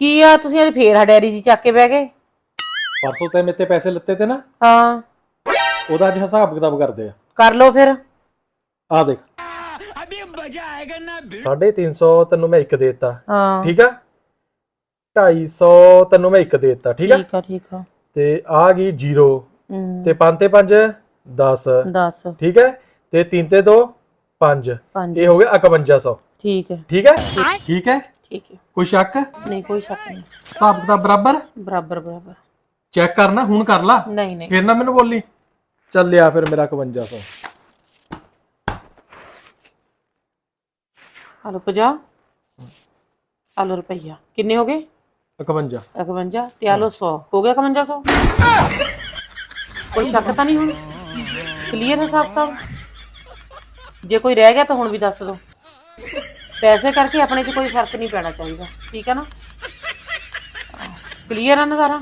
ਕੀ ਆ ਤੁਸੀਂ ਅੱਜ ਫੇਰ ਹਡੈਰੀ ਜੀ ਚੱਕ ਕੇ ਬਹਿ ਗਏ? ਪਰਸੋਂ ਤੇ ਮੇਤੇ ਪੈਸੇ ਲਿੱਤੇ ਤੇ ਨਾ। ਹਾਂ। ਉਹਦਾ ਅੱਜ ਹਿਸਾਬ ਕਿਤਾਬ ਕਰਦੇ ਆ। ਕਰ ਲਓ ਫਿਰ। ਆ ਦੇਖ। ਅਭੀ ਮਜ਼ਾ ਆਏਗਾ ਨਾ 350 ਤੈਨੂੰ ਮੈਂ ਇੱਕ ਦੇ ਦਿੱਤਾ। ਹਾਂ। ਠੀਕ ਆ? 250 ਤੈਨੂੰ ਮੈਂ ਇੱਕ ਦੇ ਦਿੱਤਾ ਠੀਕ ਆ? ਠੀਕ ਆ ਠੀਕ ਆ। ਤੇ ਆ ਗਈ 0 ਹੂੰ। ਤੇ 5 ਤੇ 5 10 10 ਠੀਕ ਹੈ ਤੇ 3 ਤੇ 2 5 5 ਇਹ ਹੋ ਗਿਆ 5100 ਠੀਕ ਹੈ ਠੀਕ ਹੈ ਠੀਕ ਹੈ ਠੀਕ ਹੈ। ਕੋਈ ਸ਼ੱਕ? ਨਹੀਂ ਕੋਈ ਸ਼ੱਕ ਨਹੀਂ। ਹਿਸਾਬ ਕਿਤਾਬ ਬਰਾਬਰ? ਬਰਾਬਰ ਬਰਾਬਰ। ਚੈੱਕ ਕਰਨਾ ਹੁਣ ਕਰ ਲਾ। ਨਹੀਂ ਨਹੀਂ। ਫਿਰ ਨਾ ਮੈਨੂੰ ਬੋਲੀ। ਚੱਲ ਲਿਆ ਫਿਰ ਮੇਰਾ 5100 ਹਲੋ 50 ਹਲੋ ਰੁਪਈਆ। ਕਿੰਨੇ ਹੋ ਗਏ? 51 51 ਤੇ ਆਲੋ 100 ਹੋ ਗਿਆ 5100 ਕੋਈ ਸ਼ੱਕ ਤਾਂ ਨਹੀਂ ਹੁਣ? ਕਲੀਅਰ ਹਿਸਾਬ ਤਾਂ ਜੇ ਕੋਈ ਰਹਿ ਗਿਆ ਤਾਂ ਹੁਣ ਵੀ ਦੱਸ ਦਿਓ। ਪੈਸੇ ਕਰਕੇ ਆਪਣੇ 'ਚ ਕੋਈ ਫ਼ਰਕ ਨਹੀਂ ਪੈਣਾ ਚਾਹੀਦਾ, ਠੀਕ ਹੈ ਨਾ? ਕਲੀਅਰ ਆ ਨਾ ਸਾਰਾ?